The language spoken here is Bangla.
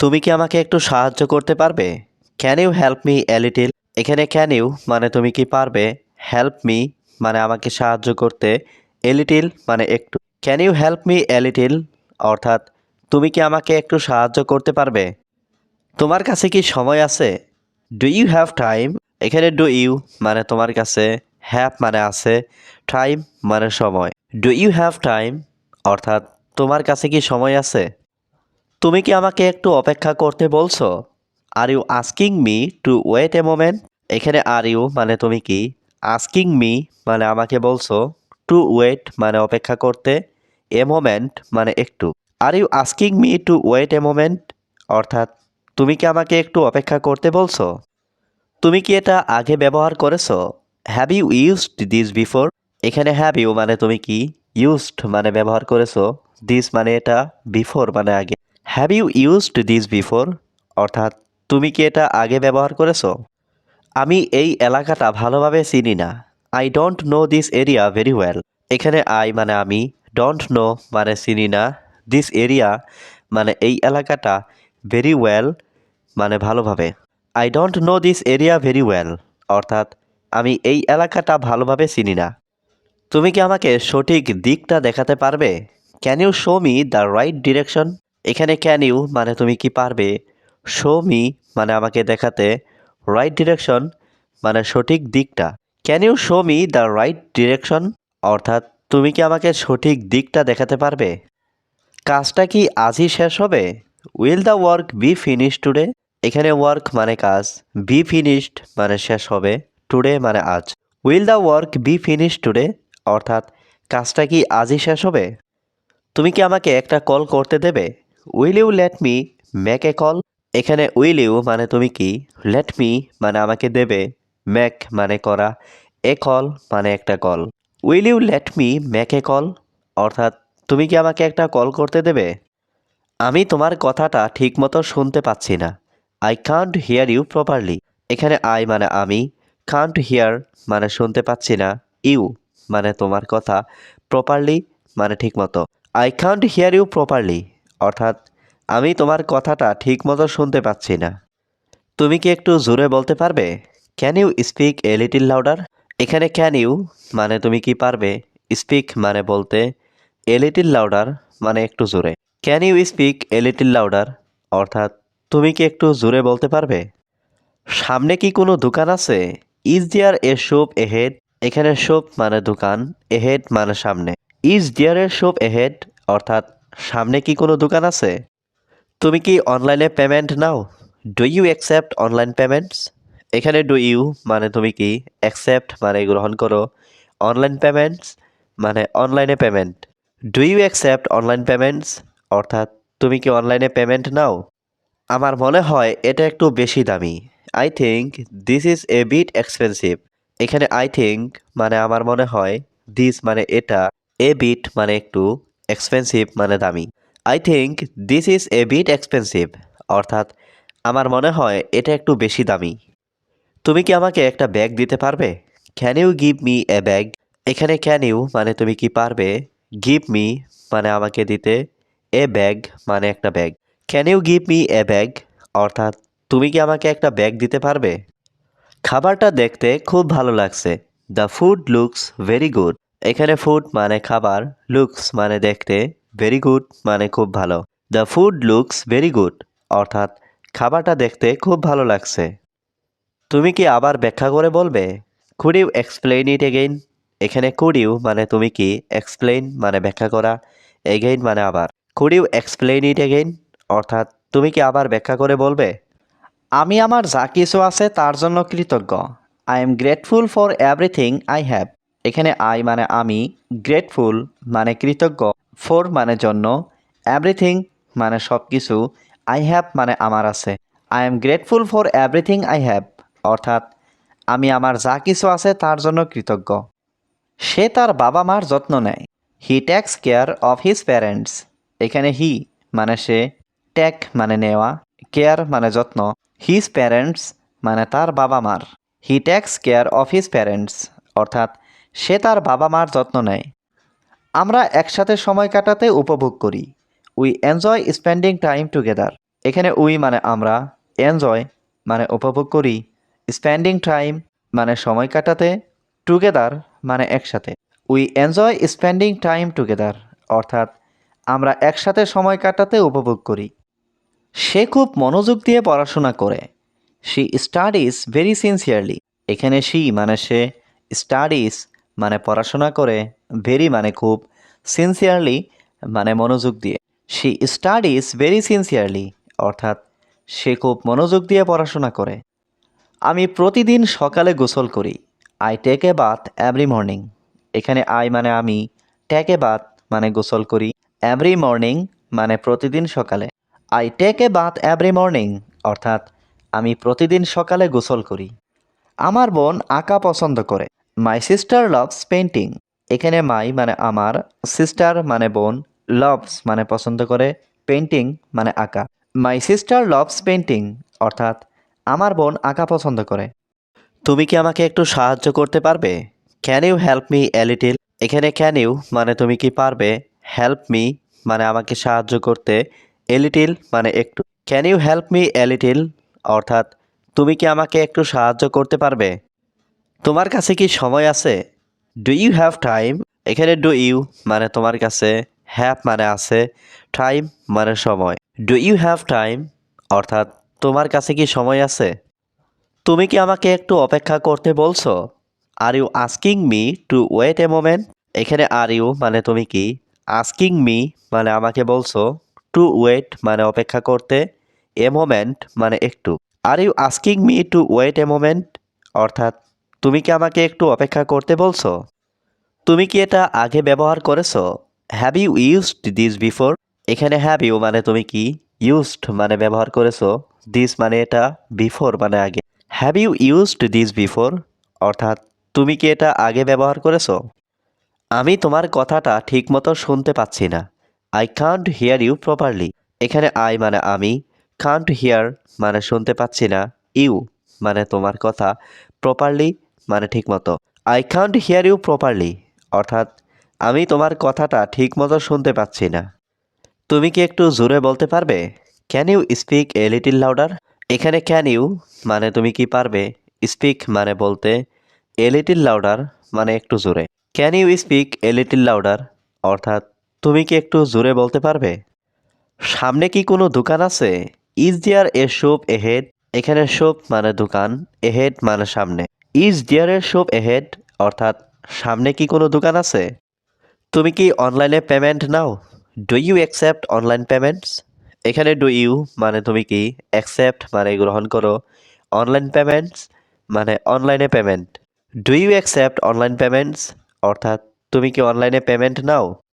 তুমি কি আমাকে একটু সাহায্য করতে পারবে? Can you help me a little এখানে ক্যান ইউ মানে তুমি কি পারবে? হেল্প মি মানে আমাকে সাহায্য করতে এ মানে একটু। Can you help me a little অর্থাৎ, তুমি কি আমাকে একটু সাহায্য করতে পারবে? তোমার কাছে কি সময় আছে? ডু ইউ হ্যাভ টাইম এখানে ডু ইউ মানে তোমার কাছে হ্যাভ মানে আছে টাইম মানে সময়। ডু ইউ হ্যাভ টাইম অর্থাৎ, তোমার কাছে কি সময় আছে? তুমি কি আমাকে একটু অপেক্ষা করতে বলছো? Are you asking me to wait a moment এখানে আর ইউ মানে তুমি কি? আস্কিং মি মানে আমাকে বলছো টু ওয়েট মানে অপেক্ষা করতে এ মোমেন্ট মানে একটু। Are you asking me to wait a moment অর্থাৎ, তুমি কি আমাকে একটু অপেক্ষা করতে বলছো? তুমি কি এটা আগে ব্যবহার করেছ? Have you used this before এখানে হ্যাভ ইউ মানে তুমি কি? ইউজড মানে ব্যবহার করেছ। দিস মানে এটা বিফোর মানে আগে। Have you used this before অর্থাৎ, তুমি কি এটা আগে ব্যবহার করেছ? আমি এই এলাকাটা ভালোভাবে চিনি না। I don't know this area very well এখানে আই মানে আমি ডোন্ট নো মানে চিনি না। দিস এরিয়া মানে এই এলাকাটা ভেরি ওয়েল মানে ভালোভাবে। I don't know this area very well অর্থাৎ, আমি এই এলাকাটা ভালোভাবে চিনি না। তুমি কি আমাকে সঠিক দিকটা দেখাতে পারবে? Can you show me the right direction এখানে ক্যান ইউ মানে তুমি কি পারবে? শো মি মানে আমাকে দেখাতে রাইট ডিরেকশন মানে সঠিক দিকটা। Can you show me the right direction অর্থাৎ তুমি কি আমাকে সঠিক দিকটা দেখাতে পারবে? কাজটা কি আজই শেষ হবে? Will the work be finish today এখানে ওয়ার্ক মানে কাজ বি ফিনিশড মানে শেষ হবে টুডে মানে আজ। Will the work be finish today অর্থাৎ কাজটা কি আজই শেষ হবে? তুমি কি আমাকে একটা কল করতে দেবে? Will you let me make a call? এখানে উইল ইউ মানে তুমি কি? লেট মি মানে আমাকে দেবে। ম্যাক মানে করা। এ কল মানে একটা call. Will you let me make a call? অর্থাৎ তুমি কি আমাকে একটা কল করতে দেবে? আমি তোমার কথাটা ঠিকমতো শুনতে পাচ্ছি না। I can't hear you properly. এখানে আই মানে আমি। কান্ট হিয়ার মানে শুনতে পাচ্ছি না। ইউ মানে তোমার কথা। প্রপারলি মানে ঠিকমতো। I can't hear you properly. অর্থাৎ, আমি তোমার কথাটা ঠিকমতো শুনতে পাচ্ছি না। তুমি কি একটু জোরে বলতে পারবে? Can you speak a little louder এখানে ক্যান ইউ মানে তুমি কি পারবে? স্পিক মানে বলতে এ লিটিল লাউডার মানে একটু জোরে। Can you speak a little louder অর্থাৎ, তুমি কি একটু জোরে বলতে পারবে? সামনে কি কোনো দোকান আছে? Is there a shop ahead এখানে শপ মানে দোকান এহেড মানে সামনে। Is there a shop ahead অর্থাৎ সামনে কি কোনো দোকান আছে? তুমি কি অনলাইনে payment now? Do you accept online payments এখানে ডু ইউ মানে তুমি কি অ্যাকসেপ্ট মানে গ্রহণ করো। অনলাইন পেমেন্টস মানে অনলাইনে payment. Do you accept online payments অর্থাৎ তুমি কি অনলাইনে পেমেন্ট নাও? আমার মনে হয় এটা একটু বেশি দামি। I think this is a bit expensive এখানে আই থিঙ্ক মানে আমার মনে হয় দিস মানে এটা এ বিট মানে একটু এক্সপেন্সিভ মানে দামি। I think this is a bit expensive অর্থাৎ আমার মনে হয় এটা একটু বেশি দামি। তুমি কি আমাকে একটা ব্যাগ দিতে পারবে? Can you give me a bag এখানে ক্যান ইউ মানে তুমি কি পারবে? গিভ মি মানে আমাকে দিতে এ ব্যাগ মানে একটা bag can you give me a bag অর্থাৎ তুমি কি আমাকে একটা ব্যাগ দিতে পারবে? খাবারটা দেখতে খুব ভালো লাগছে। The food looks very good এখানে ফুড মানে খাবার লুকস মানে দেখতে ভেরি গুড মানে খুব ভালো। The food looks very good অর্থাৎ খাবারটা দেখতে খুব ভালো লাগছে। তুমি কি আবার ব্যাখ্যা করে বলবে? Could you explain it again এখানে কুড ইউ মানে তুমি কি এক্সপ্লেইন মানে ব্যাখ্যা করা এগেইন মানে আবার। Could you explain it again অর্থাৎ তুমি কি আবার ব্যাখ্যা করে বলবে? আমি আমার যা কিছু আছে তার জন্য কৃতজ্ঞ। I am grateful for everything I have এখানে আই মানে আমি গ্রেটফুল মানে কৃতজ্ঞ ফর মানে জন্য এভরিথিং মানে সব কিছু আই হ্যাভ মানে আমার আছে। I am grateful for everything I have অর্থাৎ আমি আমার যা কিছু আছে তার জন্য কৃতজ্ঞ। সে তার বাবা মার যত্ন নেয়। He takes care of his parents এখানে হি মানে সে টেক মানে নেওয়া কেয়ার মানে যত্ন। হিজ প্যারেন্টস মানে তার বাবা মার। He takes care of his parents অর্থাৎ সে তার বাবা মার যত্ন নেয়। আমরা একসাথে সময় কাটাতে উপভোগ করি। We enjoy spending time together এখানে উই মানে আমরা এনজয় মানে উপভোগ করি। স্পেন্ডিং টাইম মানে সময় কাটাতে টুগেদার মানে একসাথে। We enjoy spending time together অর্থাৎ আমরা একসাথে সময় কাটাতে উপভোগ করি। সে খুব মনোযোগ দিয়ে পড়াশোনা করে। শি স্টাডিজ ভেরি সিনসিয়ারলি এখানে শি মানে সে স্টাডিজ মানে পড়াশোনা করে ভেরি মানে খুব সিনসিয়ারলি মানে মনোযোগ দিয়ে। শি স্টাডিজ ভেরি সিনসিয়ারলি অর্থাৎ সে খুব মনোযোগ দিয়ে পড়াশোনা করে। আমি প্রতিদিন সকালে গোসল করি। I take a bath every morning এখানে আই মানে আমি টেক এ বাথ মানে গোসল করি এভরি মর্নিং মানে প্রতিদিন সকালে। I take a bath every morning অর্থাৎ আমি প্রতিদিন সকালে গোসল করি। আমার বোন আঁকা পছন্দ করে। মাই সিস্টার লাভস পেন্টিং এখানে মাই মানে আমার সিস্টার মানে বোন লভস মানে পছন্দ করে পেন্টিং মানে আঁকা। মাই সিস্টার লভস পেন্টিং অর্থাৎ আমার বোন আঁকা পছন্দ করে। তুমি কি আমাকে একটু সাহায্য করতে পারবে? Can you help me a এখানে ক্যান ইউ মানে তুমি কি পারবে? হেল্প মি মানে আমাকে সাহায্য করতে এ লিটিল মানে একটু। Can you help me a অর্থাৎ তুমি কি আমাকে একটু সাহায্য করতে পারবে? তোমার কাছে কি সময় আছে? ডু ইউ হ্যাভ টাইম এখানে ডু ইউ মানে তোমার কাছে হ্যাভ মানে আছে টাইম মানে সময়। ডু ইউ হ্যাভ টাইম অর্থাৎ তোমার কাছে কি সময় আছে? তুমি কি আমাকে একটু অপেক্ষা করতে বলছো? Are you asking me to wait a moment এখানে আর ইউ মানে তুমি কি? আস্কিং মি মানে আমাকে বলছো টু ওয়েট মানে অপেক্ষা করতে এ মোমেন্ট মানে একটু। Are you asking me to wait a moment অর্থাৎ তুমি কি আমাকে একটু অপেক্ষা করতে বলছো? তুমি কি এটা আগে ব্যবহার করেছ? Have you used this before এখানে হ্যাভ ইউ মানে তুমি কি? ইউজড মানে ব্যবহার করেছ। দিস মানে এটা বিফোর মানে আগে। Have you used this before অর্থাৎ তুমি কি এটা আগে ব্যবহার করেছ? আমি তোমার কথাটা ঠিকমতো শুনতে পাচ্ছি না। I can't hear you properly এখানে আই মানে আমি। কান্ট হিয়ার মানে শুনতে পাচ্ছি না। ইউ মানে তোমার কথা প্রপারলি মানে ঠিকমতো I can't hear you properly অর্থাৎ, আমি তোমার কথাটা ঠিকমতো শুনতে পাচ্ছি না। তুমি কি একটু জোরে বলতে পারবে? Can you speak a little louder এখানে ক্যান ইউ মানে তুমি কি পারবে? স্পিক মানে বলতে এ লিটিল লাউডার মানে একটু জোরে। Can you speak a little louder অর্থাৎ, তুমি কি একটু জোরে বলতে পারবে? সামনে কি কোনো দোকান আছে? Is there a shop ahead এখানে শপ মানে দোকান এহেড মানে সামনে। Is there a shop ahead অর্থাৎ, সামনে কি কোনো দোকান আছে? তুমি কি অনলাইনে payment now? Do you accept online payments এখানে ডু ইউ মানে তুমি কি অ্যাকসেপ্ট মানে গ্রহণ করো। অনলাইন পেমেন্টস মানে অনলাইনে payment do you accept online payments অর্থাৎ, তুমি কি অনলাইনে পেমেন্ট নাও?